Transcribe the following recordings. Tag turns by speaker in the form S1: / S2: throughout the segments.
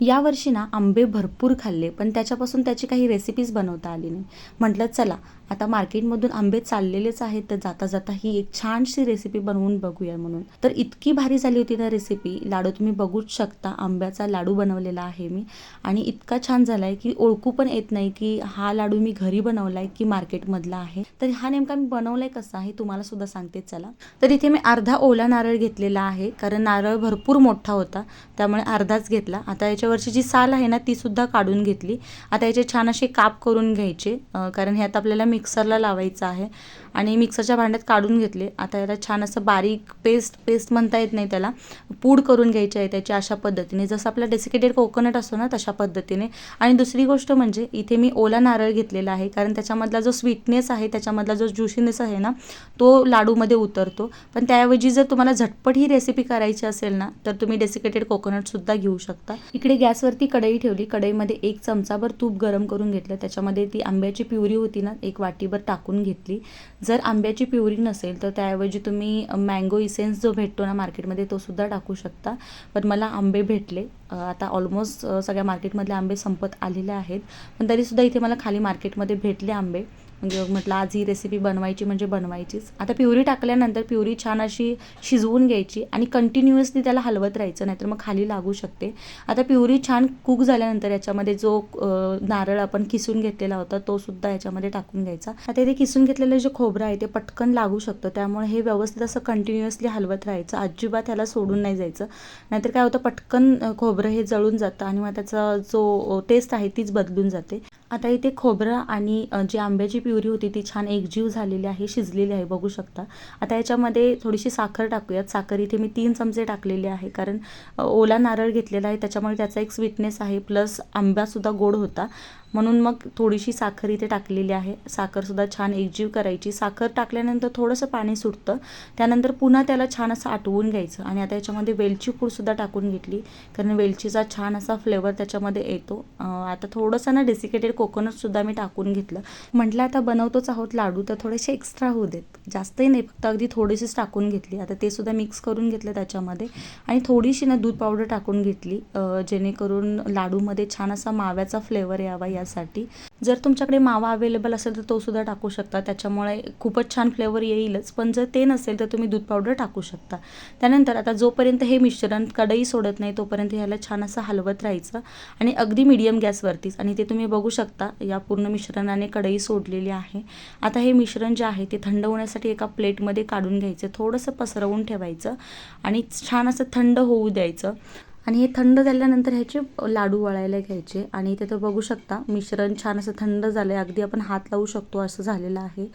S1: यावर्षी ना आंबे भरपूर खाल्ले पण त्याच्यापासून त्याची काही रेसिपीज बनवता आली नाही. म्हटलं चला आता मार्केटमधून आंबे चाललेलेच आहेत तर जाता जाता ही एक छानशी रेसिपी बनवून बघूया म्हणून. तर इतकी भारी झाली होती ना रेसिपी लाडू तुम्ही बघूच शकता आंब्याचा लाडू बनवलेला आहे मी. आणि इतका छान झाला आहे की ओळखू पण येत नाही की हा लाडू मी घरी बनवला आहे की मार्केटमधला आहे. तर हा नेमका मी बनवलाय कसा आहे तुम्हाला सुद्धा सांगते चला. तर इथे मी अर्धा ओला नारळ घेतलेला आहे कारण नारळ भरपूर मोठा होता त्यामुळे अर्धाच घेतला. आता याच्या याच्यावरची जी साल आहे ना ती सुद्धा काढून घेतली. आता याचे छान असे काप करून घ्यायचे कारण ह्यात आपल्याला मिक्सरला लावायचं आहे. आणि मिक्सरच्या भांड्यात काढून घेतले. आता याला छान असं बारीक पेस्ट पेस्ट म्हणता येत नाही त्याला. पूड करून घ्यायची आहे त्याची अशा पद्धतीने. जसं आपला डेसिकेटेड कोकोनट असतो ना तशा पद्धतीने. आणि दुसरी गोष्ट म्हणजे इथे मी ओला नारळ घेतलेला आहे कारण त्याच्यामधला जो स्वीटनेस आहे त्याच्यामधला जो ज्युशीनेस आहे ना तो लाडूमध्ये उतरतो. पण त्याऐवजी जर तुम्हाला झटपट ही रेसिपी करायची असेल ना तर तुम्ही डेसिकेटेड कोकोनटसुद्धा घेऊ शकता. इकडे गॅसवरती कढई ठेवली. कढईमध्ये एक चमचाभर तूप गरम करून घेतलं. त्याच्यामध्ये ती आंब्याची प्युरी होती ना एक वाटीभर टाकून घेतली. जर आंब्याची प्युरी नसेल तर त्याऐवजी तुम्ही मँगो इसेन्स जो भेटतो ना मार्केटमध्ये तो सुद्धा टाकू शकता. पण मला आंबे भेटले. आता ऑलमोस्ट सगळ्या मार्केटमधले आंबे संपत आलेले आहेत. पण तरीसुद्धा इथे मला खाली मार्केटमध्ये भेटले आंबे. म्हणजे म्हटलं आज ही रेसिपी बनवायची म्हणजे बनवायचीच. आता प्युरी टाकल्यानंतर प्युरी छान अशी शिजवून घ्यायची आणि कंटिन्युअसली त्याला हलवत राहायचं नाहीतर मग खाली लागू शकते. आता प्युरी छान कुक झाल्यानंतर याच्यामध्ये जो नारळ आपण किसून घेतलेला होता तो सुद्धा याच्यामध्ये टाकून घ्यायचा. आता इथे किसून घेतलेलं जे खोबरं आहे ते पटकन लागू शकतं त्यामुळे हे व्यवस्थित असं कंटिन्युअसली हलवत राहायचं. अजिबात ह्याला सोडून नाही जायचं. नाहीतर काय होतं पटकन खोबरं हे जळून जातं आणि मग त्याचा जो टेस्ट आहे तीच बदलून जाते. आता इथे खोबरं आणि जी आंब्याची प्युरी होती ती छान एकजीव झालेली आहे शिजलेली आहे बघू शकता. आता याच्यामध्ये थोडीशी साखर टाकूयात. साखर इथे मी तीन चमचे टाकलेले आहे कारण ओला नारळ घेतलेला आहे त्याच्यामुळे त्याचा एक स्वीटनेस आहे प्लस आंब्यासुद्धा गोड होता. म्हणून मग थोडीशी साखर इथे टाकलेली आहे. साखरसुद्धा छान एकजीव करायची. साखर टाकल्यानंतर थोडंसं पाणी सुटतं. त्यानंतर पुन्हा त्याला छान असं आटवून घ्यायचं आणि आता याच्यामध्ये वेलची पूडसुद्धा टाकून घेतली. कारण वेलचीचा छान असा फ्लेवर त्याच्यामध्ये येतो. आता थोडंसं ना डेसिकेटेड कोकोनटसुद्धा मी टाकून घेतलं. म्हटलं आता बनवतोच आहोत लाडू तर थोडेसे एक्स्ट्रा होऊ देत. जास्तही नाही फक्त अगदी थोडीशीच टाकून घेतली. आता ते सुद्धा मिक्स करून घेतलं त्याच्यामध्ये. आणि थोडीशी ना दूध पावडर टाकून घेतली. जेणेकरून लाडूमध्ये छान असा माव्याचा फ्लेवर यावा यासाठी. जर तुमच्याकडे मावा अवेलेबल असेल तर तो सुद्धा टाकू शकता. त्याच्यामुळे खूपच छान फ्लेवर येईलच. पण जर ते नसेल तर तुम्ही दूध पावडर टाकू शकता. त्यानंतर आता जोपर्यंत हे मिश्रण कढई सोडत नाही तोपर्यंत ह्याला छान असं हलवत राहायचं आणि अगदी मीडियम गॅसवरतीच आणि ते तुम्ही बघू शकता या पूर्ण मिश्रणाने कढई सोडलेली आहे. आता हे मिश्रण जे आहे ते थंड होण्यासाठी एका प्लेटमध्ये काढून घ्यायचं. थोडंसं पसरवून ठेवायचं आणि छान असं थंड होऊ द्यायचं. आणि हे थंड झाल्यानंतर ह्याचे लाडू वळायला घ्यायचे. आणि इथे तर बघू शकता मिश्रण छान असं थंड झालं आहे अगदी आपण हात लावू शकतो असं झालेलं आहे.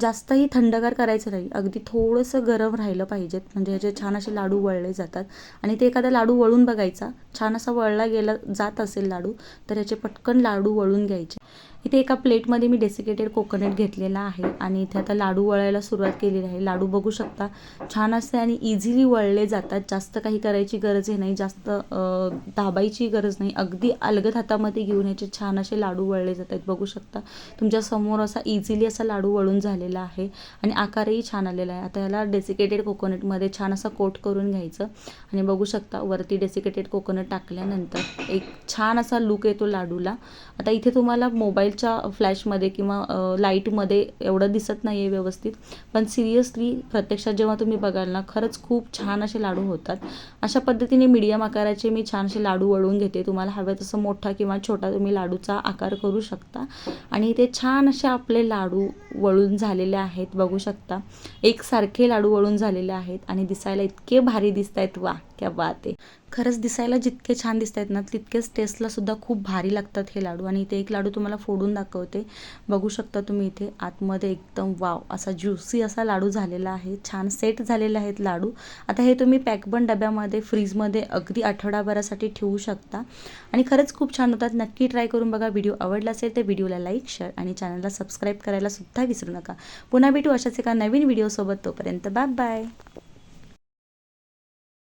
S1: जास्तही थंडगार करायचं नाही. अगदी थोडंसं गरम राहिलं पाहिजेत. म्हणजे ह्याचे छान असे लाडू वळले जातात. आणि ते एखादा लाडू वळून बघायचा छान असा वळला गेला जात असेल लाडू तर याचे पटकन लाडू वळून घ्यायचे. इथे एका प्लेटमध्ये मी डेसिकेटेड कोकोनट घेतलेला आहे आणि इथे आता लाडू वळायला सुरुवात केलेली आहे. लाडू बघू शकता छान असते आणि इझिली वळले जातात. जास्त काही करायची गरज हे नाही जास्त दाबायची गरज नाही. अगदी अलगद हातामध्ये घेऊन याचे छान असे लाडू वळले जातात. बघू शकता तुमच्यासमोर असा इझिली असा लाडू वळून झालेला आहे आणि आकारही छान आलेला आहे. आता याला डेसिकेटेड कोकोनटमध्ये छान असा कोट करून घ्यायचं आणि बघू शकता वरती डेसिकेटेड कोकोनट टाकल्यानंतर एक छान असा लुक येतो लाडूला. आता इथे तुम्हाला मोबाईलच्या फ्लॅशमध्ये किंवा लाईटमध्ये एवढं दिसत नाही आहे व्यवस्थित. पण सिरियसली प्रत्यक्षात जेव्हा तुम्ही बघाल ना खरंच खूप छान असे लाडू होतात. अशा पद्धतीने मीडियम आकाराचे मी छान असे लाडू वळून घेते. तुम्हाला हवे तसं मोठा किंवा छोटा तुम्ही लाडूचा आकार करू शकता. आणि ते छान असे आपले लाडू वळून झालेले आहेत बघू शकता. एकसारखे लाडू वळून झालेले आहेत आणि दिसायला इतके भारी दिसत आहेत वा क्या बात आहे. खरंच दिसायला जितके छान दिसत आहेत ना तितकेच टेस्टला सुद्धा खूप भारी लागतात हे लाडू. आणि इथे एक लाडू तुम्हाला फोडून दाखवते. बघू शकता तुम्ही इथे आतमध्ये एकदम वाव असा ज्युसी असा लाडू झालेला आहे. छान सेट झालेले आहेत लाडू. आता हे तुम्ही पॅकबंद डब्यामध्ये फ्रीजमध्ये अगदी आठवडाभरासाठी ठेवू शकता. आणि खरंच खूप छान होतात. नक्की ट्राय करून बघा. व्हिडिओ आवडला असेल तर व्हिडिओला लाईक शेअर आणि चॅनलला सबस्क्राईब करायला सुद्धा विसरू नका. पुन्हा भेटू अशाच एका नवीन व्हिडिओसोबत तोपर्यंत बाय बाय